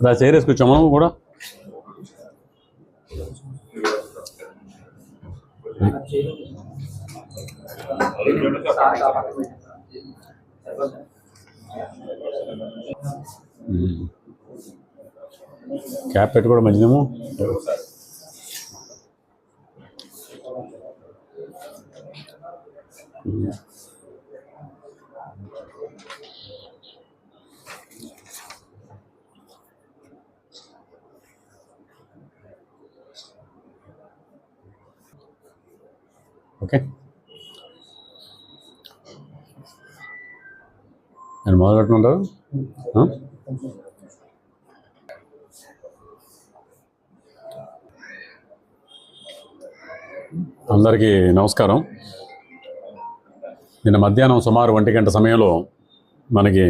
రా చేరేసుకొచ్చాం మనం కూడా క్యాప్ పెట్టి కూడా మంచిదేమో ఓకే. నేను మొదలు పెట్టమంటారు అందరికీ నమస్కారం. నిన్న మధ్యాహ్నం సుమారు ఒంటి గంట సమయంలో మనకి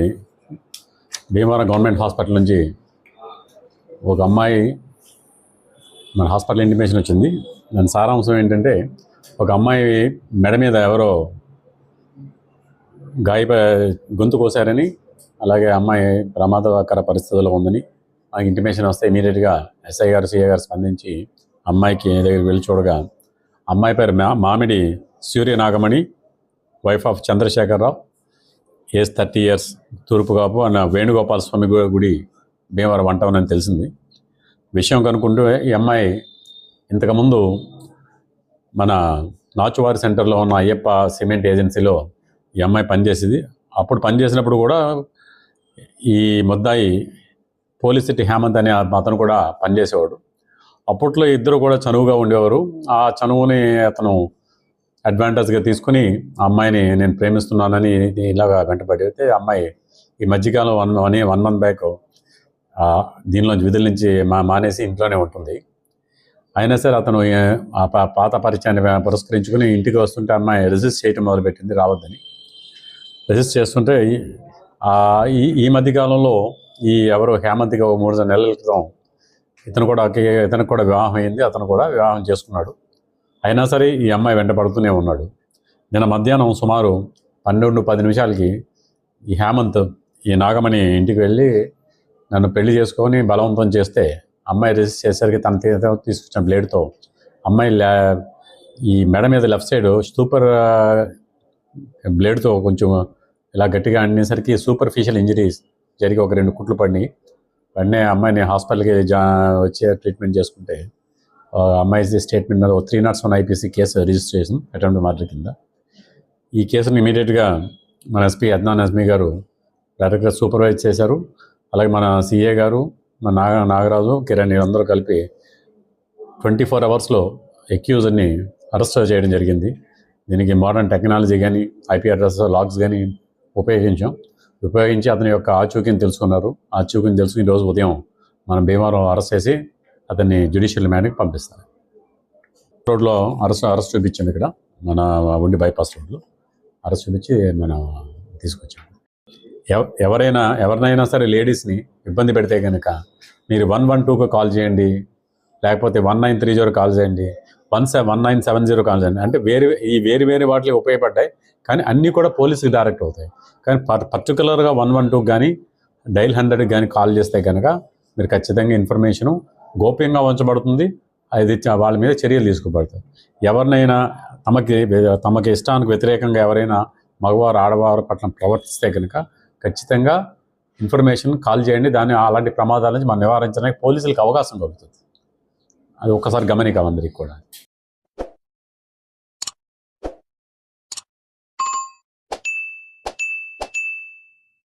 భీమవరం గవర్నమెంట్ హాస్పిటల్ నుంచి ఒక అమ్మాయి మన హాస్పిటల్ ఇంటిమేషన్ వచ్చింది. దాని సారాంశం ఏంటంటే ఒక అమ్మాయి మెడ మీద ఎవరో గాయప గొంతు కోసారని అలాగే అమ్మాయి ప్రమాదకర పరిస్థితుల్లో ఉందని ఆ ఇంటిమేషన్ వస్తే ఇమీడియట్గా ఎస్ఐ గారు సిఐ గారు స్పందించి అమ్మాయికి దగ్గరికి వెళ్ళి చూడగా అమ్మాయి పేరు మా Mamidi Surya Nagamani wife of Chandrasekhararao age thirty years తూర్పుగాపు అన్న వేణుగోపాల స్వామి గుడి భీమవరం వంటవనని తెలిసింది. విషయం కనుక్కుంటూ ఈ అమ్మాయి ఇంతకుముందు మన నాచువారి సెంటర్లో ఉన్న అయ్యప్ప సిమెంట్ ఏజెన్సీలో ఈ అమ్మాయి పనిచేసేది. అప్పుడు పనిచేసినప్పుడు కూడా ఈ ముద్దాయి పోలీస్ సిటీ హేమంత్ అనే అతను కూడా పనిచేసేవాడు. అప్పట్లో ఇద్దరు కూడా చనువుగా ఉండేవారు. ఆ చనువుని అతను అడ్వాంటేజ్గా తీసుకుని ఆ అమ్మాయిని నేను ప్రేమిస్తున్నానని ఇలాగా వెంటబడితే అమ్మాయి ఈ మధ్యకాలం one one one month back దీనిలోంచి విధుల నుంచి మా మానేసి ఇంట్లోనే ఉంటుంది. అయినా సరే అతను ఆ పాత పరిచయాన్ని పురస్కరించుకుని ఇంటికి వస్తుంటే అమ్మాయి రిజిస్ట్ చేయటం మొదలుపెట్టింది రావద్దని. రిజిస్ట్ చేస్తుంటే ఈ- ఈ మధ్యకాలంలో ఈ ఎవరు హేమంత్కి ఒక మూడు నెలల క్రితం ఇతను కూడా ఇతనికి కూడా వివాహం అయింది అతను కూడా వివాహం చేసుకున్నాడు. అయినా సరే ఈ అమ్మాయి వెంటబడుతూనే ఉన్నాడు. నిన్న మధ్యాహ్నం సుమారు పన్నెండు పది నిమిషాలకి ఈ హేమంత్ ఈ నాగమణి ఇంటికి వెళ్ళి నన్ను పెళ్ళి చేసుకొని బలవంతం చేస్తే అమ్మాయి రిజిస్టర్ చేసరికి తన తీసుకొచ్చిన బ్లేడ్తో అమ్మాయి ఈ మెడ మీద లెఫ్ట్ సైడ్ సూపర్ బ్లేడ్తో కొంచెం ఇలా గట్టిగా అనేసరికి సూపర్ఫిషియల్ ఇంజరీస్ జరిగి ఒక రెండు కుట్లు పడినాయి. వెంటనే అమ్మాయిని హాస్పిటల్కి జా వచ్చే ట్రీట్మెంట్ చేసుకుంటే అమ్మాయి స్టేట్మెంట్ మీద three nots one IPC case registration attempt murder కింద. ఈ కేసుని ఇమీడియట్గా మన ఎస్పీ అద్నాన్ అజ్మీ గారు డైరెక్ట్గా సూపర్వైజ్ చేశారు. అలాగే మన సిఏ గారు మన నాగ నాగరాజు కిరణ్ వీళ్ళందరూ కలిపి ట్వంటీ ఫోర్ అవర్స్లో ఎక్యూజర్ని అరెస్ట్ చేయడం జరిగింది. దీనికి మోడర్న్ టెక్నాలజీ కానీ ఐపీ అడ్రస్ లాగ్స్ కానీ ఉపయోగించాం. ఉపయోగించి అతని యొక్క ఆచూకీని తెలుసుకున్నారు. ఆచూకీని తెలుసుకుని ఈరోజు ఉదయం మనం భీమవరం అరెస్ట్ చేసి అతన్ని జ్యుడిషియల్ మ్యాన్కి పంపిస్తారు. రోడ్లో అరెస్ట్ అరెస్ట్ చూపించాం ఇక్కడ. మన ఉండి బైపాస్ రోడ్లో అరెస్ట్ చూపించి మనం తీసుకొచ్చాం. ఎవ- ఎవరైనా ఎవరినైనా సరే లేడీస్ని ఇబ్బంది పెడితే కనుక మీరు వన్ వన్ టూకు కాల్ చేయండి. లేకపోతే one nine three zero call చేయండి. One seven one nine seven zero call చేయండి. అంటే వేరే ఈ వేరు వేరే వాటికి ఉపయోగపడ్డాయి. కానీ అన్నీ కూడా పోలీసుకి డైరెక్ట్ అవుతాయి. కానీ పర్ పర్టికులర్గా వన్ వన్ టూకి కానీ డైల్ హండ్రెడ్కి కానీ కాల్ చేస్తే కనుక మీరు ఖచ్చితంగా ఇన్ఫర్మేషను గోప్యంగా ఉంచబడుతుంది. అది వాళ్ళ మీద చర్యలు తీసుకోబడతాయి ఎవరినైనా తమకి తమకి ఇష్టానికి వ్యతిరేకంగా ఎవరైనా మగవారు ఆడవారు పట్ల ప్రవర్తిస్తే కనుక ఖచ్చితంగా ఇన్ఫర్మేషన్ కాల్ చేయండి. దాన్ని అలాంటి ప్రమాదాల నుంచి మనం నివారించడానికి పోలీసులకు అవకాశం దొరుకుతుంది. అది ఒక్కసారి గమనిక అందరికి కూడా.